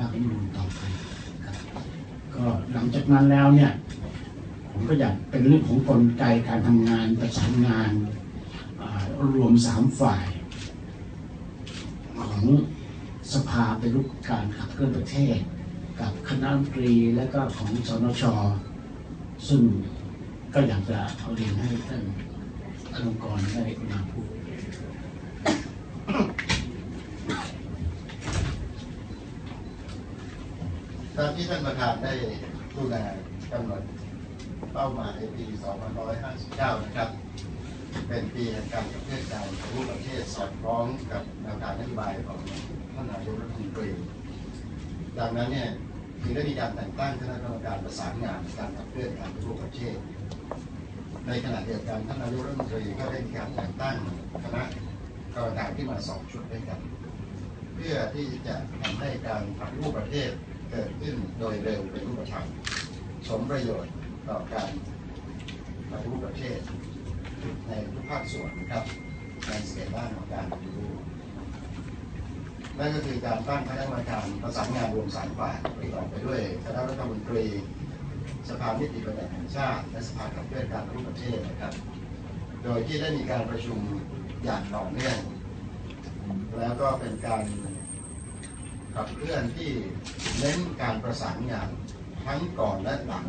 ร่างรัฐธรรมนูญต่อไปครับก็หลังจากนั้นแล้วเนี่ย ผมก็อยากเป็นเรื่องของกลไกการทำงานประสานงานรวมสามฝ่าย ของสภาเป็นรูปการขับเคลื่อนประเทศ กับคณะรัฐมนตรีและก็ของสนชซึ่งก็อยากจะเอาเรียนให้ท่านอลงกรได้มาพูด ตามที่ท่านประธานได้ดูแลกำหนดเป้าหมายในปี 2559 นะครับ เป็นปีแห่งการขับเคลื่อการรูปประเทศสอดคล้องกับแนวทางนโยบายของท่านนายกรัฐมนตรี ดังนั้นเนี่ยจึงได้มีการแต่งตั้งคณะกรรมการประสานงานการขับเคลื่อการรูปประเทศ ในขณะเดียวกันท่านนายกรัฐมนตรีก็ได้มีการแต่งตั้งคณะกรรมการขึ้นมาสองชุดด้วยกัน เพื่อที่จะทำให้การปฏิรูปประเทศ เกิดขึ้นโดยเร็วเป็นรูปธรรมสมประโยชน์ต่อการปฏิรูปประเทศ ในทุกภาคส่วนนะครับในสเกลด้านของการปฏิรูปนั่นก็คือการตั้งคณะกรรมการประสานงานรวมสามฝ่ายประกอบไปด้วยคณะรัฐมนตรีสภานิติบัญญัติแห่งชาติและสภาขับเคลื่อนการปฏิรูปประเทศนะครับ โดยที่ได้มีการประชุมอย่างต่อเนื่องแล้วก็เป็นการ ขับเคลื่อนที่เน้นการประสานงานทั้งก่อนและหลัง